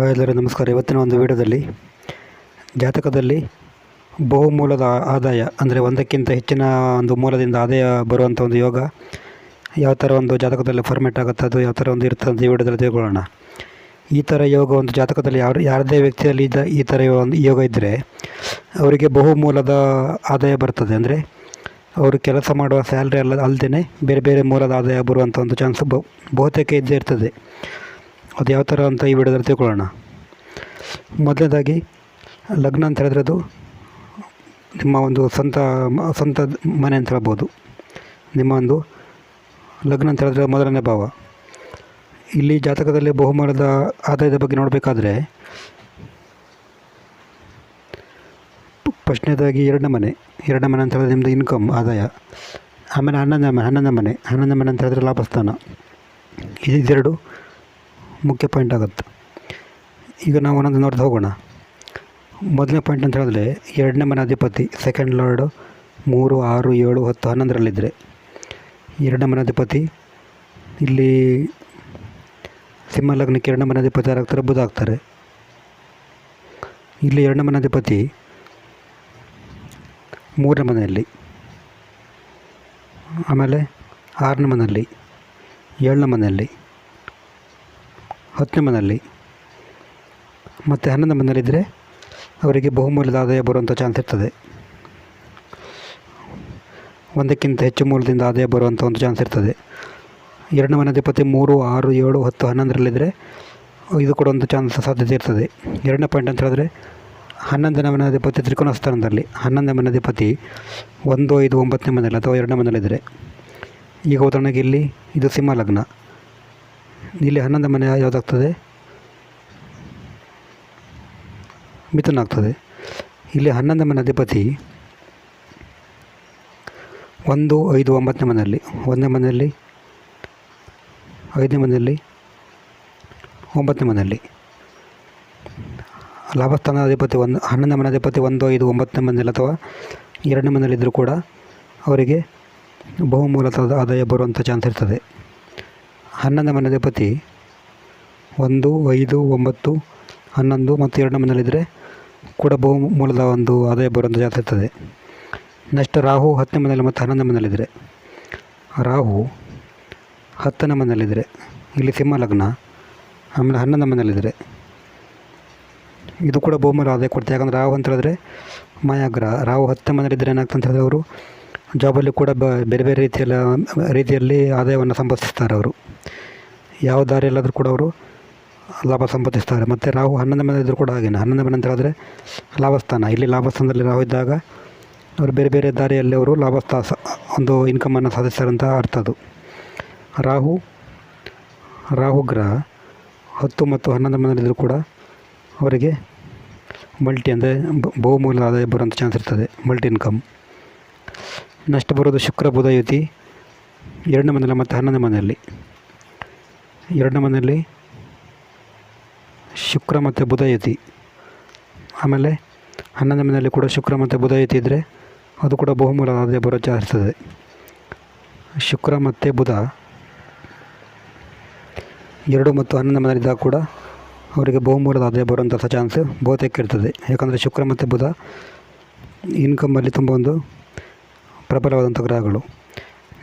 ಎಲ್ಲರೂ, ನಮಸ್ಕಾರ. ಇವತ್ತಿನ ಒಂದು ವಿಡಿಯೋದಲ್ಲಿ ಜಾತಕದಲ್ಲಿ ಬಹುಮೂಲದ ಆದಾಯ, ಅಂದರೆ ಒಂದಕ್ಕಿಂತ ಹೆಚ್ಚಿನ ಒಂದು ಮೂಲದಿಂದ ಆದಾಯ ಬರುವಂಥ ಒಂದು ಯೋಗ ಯಾವ ಥರ ಒಂದು ಜಾತಕದಲ್ಲಿ ಫಾರ್ಮೆಟ್ ಆಗುತ್ತೆ, ಅದು ಯಾವ ಥರ ಒಂದು ಇರುತ್ತೆ ಅಂತ ಈ ವಿಡಿಯೋದಲ್ಲಿ ತಿಳ್ಕೊಳ್ಳೋಣ. ಈ ಥರ ಯೋಗ ಒಂದು ಜಾತಕದಲ್ಲಿ ಯಾರು, ಯಾರದೇ ವ್ಯಕ್ತಿಯಲ್ಲಿ ಇದ್ದ ಈ ಥರ ಒಂದು ಯೋಗ ಇದ್ದರೆ ಅವರಿಗೆ ಬಹುಮೂಲದ ಆದಾಯ ಬರ್ತದೆ. ಅಂದರೆ ಅವರು ಕೆಲಸ ಮಾಡುವ ಸ್ಯಾಲ್ರಿ ಅಲ್ಲ ಅಲ್ಲದೇ ಬೇರೆ ಬೇರೆ ಮೂಲದ ಆದಾಯ ಬರುವಂಥ ಒಂದು ಚಾನ್ಸ್ ಬಹು, ಬಹುತೇಕ ಇದ್ದೇ ಇರ್ತದೆ. ಅದು ಯಾವ ಥರ ಅಂತ ಈ ವಿಡಿಯೋದಲ್ಲಿ ತಿಳ್ಕೊಳ್ಳೋಣ. ಮೊದಲನೇದಾಗಿ, ಲಗ್ನ ಅಂತ ಹೇಳಿದ್ರೆ ಅದು ನಿಮ್ಮ ಒಂದು ಸ್ವಂತ ಸ್ವಂತ ಮನೆ ಅಂತ ಹೇಳ್ಬೋದು. ನಿಮ್ಮ ಒಂದು ಲಗ್ನ ಅಂತ ಹೇಳಿದ್ರೆ ಮೊದಲನೇ ಭಾವ. ಇಲ್ಲಿ ಜಾತಕದಲ್ಲಿ ಬಹುಮಾನದ ಆದಾಯದ ಬಗ್ಗೆ ನೋಡಬೇಕಾದ್ರೆ, ಫಸ್ಟ್ನೇದಾಗಿ ಎರಡನೇ ಮನೆ. ಎರಡನೇ ಮನೆ ಅಂತ ಹೇಳಿದ್ರೆ ನಿಮ್ಮದು ಇನ್ಕಮ್ ಆದಾಯ. ಆಮೇಲೆ ಹನ್ನೊಂದನೇ ಮನೆ ಹನ್ನೊಂದನೇ ಮನೆ ಹನ್ನೊಂದನೇ ಮನೆ ಅಂತ ಹೇಳಿದ್ರೆ ಲಾಭಸ್ಥಾನ. ಇದು ಇದೆರಡು ಮುಖ್ಯ ಪಾಯಿಂಟ್ ಆಗುತ್ತೆ. ಈಗ ನಾವು ಒಂದೊಂದು ನೋಡ್ತಾ ಹೋಗೋಣ. ಮೊದಲನೇ ಪಾಯಿಂಟ್ ಅಂತ ಹೇಳಿದ್ರೆ ಎರಡನೇ ಮನೆ ಅಧಿಪತಿ ಸೆಕೆಂಡ್ ಲಾರ್ಡು ಮೂರು, ಆರು, ಏಳು, ಹತ್ತು, ಹನ್ನೊಂದರಲ್ಲಿದ್ದರೆ ಎರಡನೇ ಮನೆ ಅಧಿಪತಿ ಇಲ್ಲಿ ಸಿಂಹ ಎರಡನೇ ಮನೆ ಅಧಿಪತಿ ಯಾರಾಗ್ತಾರೆ ಬುಧ ಆಗ್ತಾರೆ. ಇಲ್ಲಿ ಎರಡನೇ ಮನೆ ಅಧಿಪತಿ ಮೂರನೇ ಮನೆಯಲ್ಲಿ, ಆಮೇಲೆ ಆರನೇ ಮನೆಯಲ್ಲಿ, ಏಳನೇ ಮನೆಯಲ್ಲಿ ಹತ್ತನೇ ಮನೆಯಲ್ಲಿ ಮತ್ತು ಹನ್ನೊಂದು ಮನೆಯಲ್ಲಿದ್ದರೆ ಅವರಿಗೆ ಬಹುಮೂಲ್ಯದ ಆದಾಯ ಬರುವಂಥ ಚಾನ್ಸ್ ಇರ್ತದೆ. ಒಂದಕ್ಕಿಂತ ಹೆಚ್ಚು ಮೂಲದಿಂದ ಆದಾಯ ಬರುವಂಥ ಒಂದು ಚಾನ್ಸ್ ಇರ್ತದೆ. ಎರಡನೇ ಮನೆ ಅಧಿಪತಿ ಮೂರು ಆರು, ಏಳು, ಹತ್ತು, ಹನ್ನೊಂದರಲ್ಲಿದ್ದರೆ ಇದು ಕೂಡ ಒಂದು ಚಾನ್ಸ್ ಸಾಧ್ಯತೆ ಇರ್ತದೆ. ಎರಡನೇ ಪಾಯಿಂಟ್ ಅಂತ ಹೇಳಿದ್ರೆ ಹನ್ನೊಂದನೇ ಮನೆ ಅಧಿಪತಿ ತ್ರಿಕೋನ ಸ್ಥಾನದಲ್ಲಿ ಹನ್ನೊಂದನೇ ಮನೆ ಅಧಿಪತಿ ಒಂದು, ಐದು, ಒಂಬತ್ತನೇ ಮನೆಯಲ್ಲಿ ಅಥವಾ ಎರಡನೇ ಮನೆಯಲ್ಲಿದ್ದರೆ ಈಗ ಉದಾಹರಣೆಗೆ ಇಲ್ಲಿ ಇದು ಸಿಂಹ ಲಗ್ನ. ಇಲ್ಲಿ ಹನ್ನೊಂದು ಮನೆ ಯಾವುದಾಗ್ತದೆ? ಮಿಥುನ ಆಗ್ತದೆ. ಇಲ್ಲಿ ಹನ್ನೊಂದು ಮನೆ ಅಧಿಪತಿ. ಒಂದು, ಐದು, ಒಂಬತ್ತನೇ ಮನೆಯಲ್ಲಿ. ಒಂದನೇ ಮನೆಯಲ್ಲಿ, ಐದನೇ ಮನೆಯಲ್ಲಿ, ಒಂಬತ್ತನೇ ಮನೆಯಲ್ಲಿ. ಲಾಭಸ್ಥಾನ ಅಧಿಪತಿ ಒಂದು ಹನ್ನೊಂದನೇ ಮನೆ ಅಧಿಪತಿ ಒಂದು, ಐದು, ಒಂಬತ್ತನೇ ಮನೆಯಲ್ಲಿ ಅಥವಾ ಎರಡನೇ ಮನೆಯಲ್ಲಿದ್ದರೂ ಕೂಡ ಅವರಿಗೆ ಬಹುಮೂಲದ ಆದಾಯ ಬರುವಂಥ ಚಾನ್ಸ್ ಇರ್ತದೆ. ಹನ್ನೊಂದನೇ ಮನೆ ಅಧಿಪತಿ ಒಂದು, ಐದು, ಒಂಬತ್ತು, ಹನ್ನೊಂದು ಮತ್ತು ಎರಡನೇ ಮನೆಯಲ್ಲಿದ್ದರೆ ಕೂಡ ಬಹು ಮೂಲದ ಒಂದು ಆದಾಯ ಬರುವಂಥ ಜಾತ್ರೆ ಇರ್ತದೆ. ನೆಕ್ಸ್ಟ್ ರಾಹು ಹತ್ತನೇ ಮನೆಯಲ್ಲಿ ಮತ್ತು ಹನ್ನೊಂದನೇ ಮನೆಯಲ್ಲಿದ್ದರೆ. ರಾಹು ಹತ್ತನೇ ಮನೆಯಲ್ಲಿದ್ದರೆ. ಇಲ್ಲಿ ಸಿಂಹ ಲಗ್ನ, ಆಮೇಲೆ ಹನ್ನೊಂದನೇ ಮನೆಯಲ್ಲಿದ್ದರೆ. ಇದು ಕೂಡ ಬಹುಮೂಲ ಆದಾಯ ಕೊಡ್ತಾರೆ ಯಾಕಂದರೆ ರಾಹು ಅಂತ ಹೇಳಿದ್ರೆ ಮಾಯಾಗ್ರಹ. ರಾಹು ಹತ್ತನೇ ಮನೆಯಲ್ಲಿದ್ದರೆ ಏನಾಗ್ತಂತ ಹೇಳಿದ್ರೆ ಅವರು ಜಾಬಲ್ಲಿ ಕೂಡ ಬ, ಬೇರೆ ಬೇರೆ ರೀತಿಯಲ್ಲಿ ರೀತಿಯಲ್ಲಿ ಆದಾಯವನ್ನು ಸಂಪಾದಿಸ್ತಾರೆ ಅವರು. ಯಾವ ದಾರಿಯಲ್ಲಾದರೂ ಕೂಡ ಅವರು ಲಾಭ ಸಂಪಾದಿಸ್ತಾರೆ. ಮತ್ತು ರಾಹು ಹನ್ನೊಂದು ಮನೆ ಇದ್ದರೂ ಕೂಡ ಹಾಗೇನೆ. ಹನ್ನೊಂದು ಮನೆ ಅಂತ ಹೇಳಿದ್ರೆ ಲಾಭಸ್ಥಾನ. ಇಲ್ಲಿ ಲಾಭಸ್ಥಾನದಲ್ಲಿ ರಾಹು ಇದ್ದಾಗ ಅವರು ಬೇರೆ ಬೇರೆ ದಾರಿಯಲ್ಲಿ ಅವರು ಲಾಭಸ್ಥಾ ಒಂದು ಇನ್ಕಮನ್ನು ಸಾಧಿಸ್ತಾರೆ ಅಂತ ಅರ್ಥ ಅದು. ರಾಹು ರಾಹು ಗ್ರಹ ಹತ್ತು ಮತ್ತು ಹನ್ನೊಂದು ಮನೆಯಲ್ಲಿದ್ದರೂ ಕೂಡ ಅವರಿಗೆ ಮಲ್ಟಿ ಅಂದರೆ ಬಹುಮೂಲ ಆದಾಯ ಬರುವಂಥ ಚಾನ್ಸ್ ಇರ್ತದೆ. ಮಲ್ಟಿ ಇನ್ಕಮ್ ನೆಕ್ಸ್ಟ್ ಬರೋದು ಶುಕ್ರ, ಬುಧ, ಯುತಿ. ಎರಡನೇ ಮನೆಯಲ್ಲಿ ಮತ್ತು ಹನ್ನೊಂದನೇ ಮನೆಯಲ್ಲಿ. ಎರಡನೇ ಮನೆಯಲ್ಲಿ ಶುಕ್ರ ಮತ್ತು ಬುಧ, ಯುತಿ. ಆಮೇಲೆ ಹನ್ನೊಂದನೇ ಮನೆಯಲ್ಲಿ ಕೂಡ ಶುಕ್ರ ಮತ್ತು ಬುಧ, ಯುತಿ ಇದ್ದರೆ ಅದು ಕೂಡ ಬಹುಮೂಲ ಆದಾಯ ಬರೋ ಚಾನ್ಸ್ ಇರ್ತದೆ. ಶುಕ್ರ ಮತ್ತು ಬುಧ. ಎರಡು ಮತ್ತು ಹನ್ನೊಂದು ಮನೆಯಲ್ಲಿದ್ದಾಗ ಕೂಡ ಅವರಿಗೆ ಬಹುಮೂಲದ ಆದಾಯ ಬರುವಂಥ ಚಾನ್ಸ್ ಬಹುತೇಕ ಇರ್ತದೆ. ಯಾಕಂದರೆ ಶುಕ್ರ ಮತ್ತು ಬುಧ ಇನ್ಕಮಲ್ಲಿ ತುಂಬ ಒಂದು ಪ್ರಬಲವಾದಂಥ ಗ್ರಹಗಳು.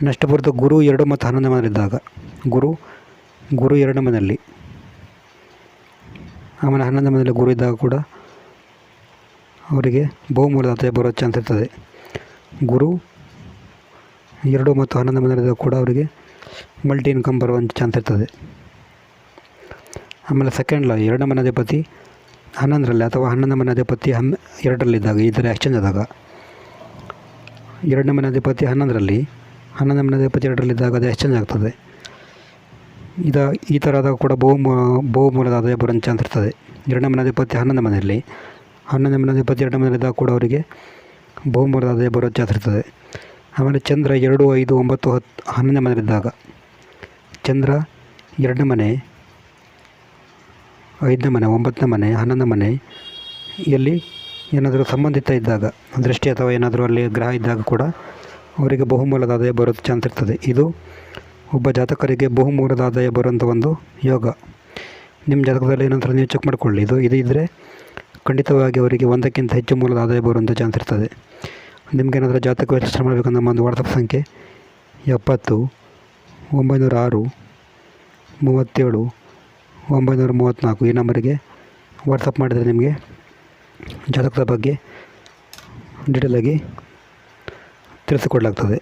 ನೆಕ್ಸ್ಟ್ ಬರೋದು ಗುರು ಎರಡು ಮತ್ತು ಹನ್ನೊಂದನೇ ಮನೆಯಲ್ಲಿದ್ದಾಗ, ಗುರು ಗುರು ಎರಡನೇ ಮನೆಯಲ್ಲಿ, ಆಮೇಲೆ ಹನ್ನೊಂದನೇ ಮನೆಯಲ್ಲಿ ಗುರು ಇದ್ದಾಗ ಕೂಡ ಅವರಿಗೆ ಬಹುಮೂಲದ ಆದಾಯ ಬರೋ ಚಾನ್ಸ್ ಇರ್ತದೆ. ಗುರು ಎರಡು ಮತ್ತು ಹನ್ನೊಂದನೇ ಮನೆಯಲ್ಲಿದ್ದಾಗ ಕೂಡ ಅವರಿಗೆ ಮಲ್ಟಿ ಇನ್ಕಮ್ ಬರುವಂಥ ಚಾನ್ಸ್ ಇರ್ತದೆ. ಆಮೇಲೆ ಸೆಕೆಂಡ್ ಲಾ ಎರಡನೇ ಮನೆ ಅಧಿಪತಿ ಹನ್ನೊಂದರಲ್ಲಿ ಅಥವಾ ಹನ್ನೊಂದನೇ ಮನೆ ಅಧಿಪತಿ ಹನ್ ಎರಡರಲ್ಲಿದ್ದಾಗ, ಈ ಥರ ಎಕ್ಸ್ಚೇಂಜ್ ಆದಾಗ ಎರಡನೇ ಮನೆ ಅಧಿಪತಿ ಹನ್ನೊಂದರಲ್ಲಿ, ಹನ್ನೊಂದನೇ ಮನೆ ಅಧಿಪತಿ ಎರಡರಲ್ಲಿದ್ದಾಗ ಅದು ಎಕ್ಸ್ಚೇಂಜ್ ಆಗ್ತದೆ. ಇದ, ಈ ಥರ ಆದಾಗ ಕೂಡ ಬಹು ಬಹುಮೂಲದ ಆದಾಯ ಬರೋ ಚಾನ್ಸ್ ಇರ್ತದೆ. ಎರಡನೇ ಮನೆ ಅಧಿಪತಿ ಹನ್ನೊಂದನೇ ಮನೆಯಲ್ಲಿ, ಹನ್ನೊಂದನೇ ಮನೆ ಅಧಿಪತಿ ಎರಡನೇ ಮನೆಯಲ್ಲಿದ್ದಾಗ ಕೂಡ ಅವರಿಗೆ ಬಹುಮೂಲದ ಆದಾಯ ಬರೋ ಚಾನ್ಸ್ ಇರ್ತದೆ. ಆಮೇಲೆ ಚಂದ್ರ ಎರಡು, ಐದು, ಒಂಬತ್ತು ಹತ್ತು ಹನ್ನೊಂದನೇ ಮನೆಯಲ್ಲಿದ್ದಾಗ, ಚಂದ್ರ ಎರಡನೇ ಮನೆ, ಐದನೇ ಮನೆ, ಒಂಬತ್ತನೇ ಮನೆ, ಹನ್ನೊಂದನೇ ಮನೆ, ಎಲ್ಲಿ ಏನಾದರೂ ಸಂಬಂಧಿತ ಇದ್ದಾಗ, ದೃಷ್ಟಿ ಅಥವಾ ಏನಾದರೂ ಅಲ್ಲಿ ಗ್ರಹ ಇದ್ದಾಗ ಕೂಡ ಅವರಿಗೆ ಬಹುಮೂಲದ ಆದಾಯ ಬರೋದು ಚಾನ್ಸ್ ಇರ್ತದೆ. ಇದು ಒಬ್ಬ ಜಾತಕರಿಗೆ ಬಹುಮೂಲದ ಆದಾಯ ಬರುವಂಥ ಒಂದು ಯೋಗ. ನಿಮ್ಮ ಜಾತಕದಲ್ಲಿ ಏನಂತರ ನೀವು ಚೆಕ್ ಮಾಡಿಕೊಳ್ಳಿ. ಇದು ಇದು ಇದ್ದರೆ ಖಂಡಿತವಾಗಿ ಅವರಿಗೆ ಒಂದಕ್ಕಿಂತ ಹೆಚ್ಚು ಮೂಲದ ಆದಾಯ ಬರುವಂಥ ಚಾನ್ಸ್ ಇರ್ತದೆ. ನಿಮಗೇನಾದರೂ ಜಾತಕ ರಿಜಿಸ್ಟರ್ ಮಾಡಬೇಕಂದ್ರೆ ಒಂದು ವಾಟ್ಸಪ್ ಸಂಖ್ಯೆ ಎಪ್ಪತ್ತು ಒಂಬೈನೂರ ಆರು ಮೂವತ್ತೇಳು, ಒಂಬೈನೂರ ಮೂವತ್ತ್ನಾಲ್ಕು ಈ ನಂಬರಿಗೆ ವಾಟ್ಸಪ್ ಮಾಡಿದರೆ ನಿಮಗೆ ಜಾತಕದ ಬಗ್ಗೆ ಡೀಟೇಲಾಗಿ ತಿಳಿಸಿಕೊಡಲಾಗ್ತದೆ.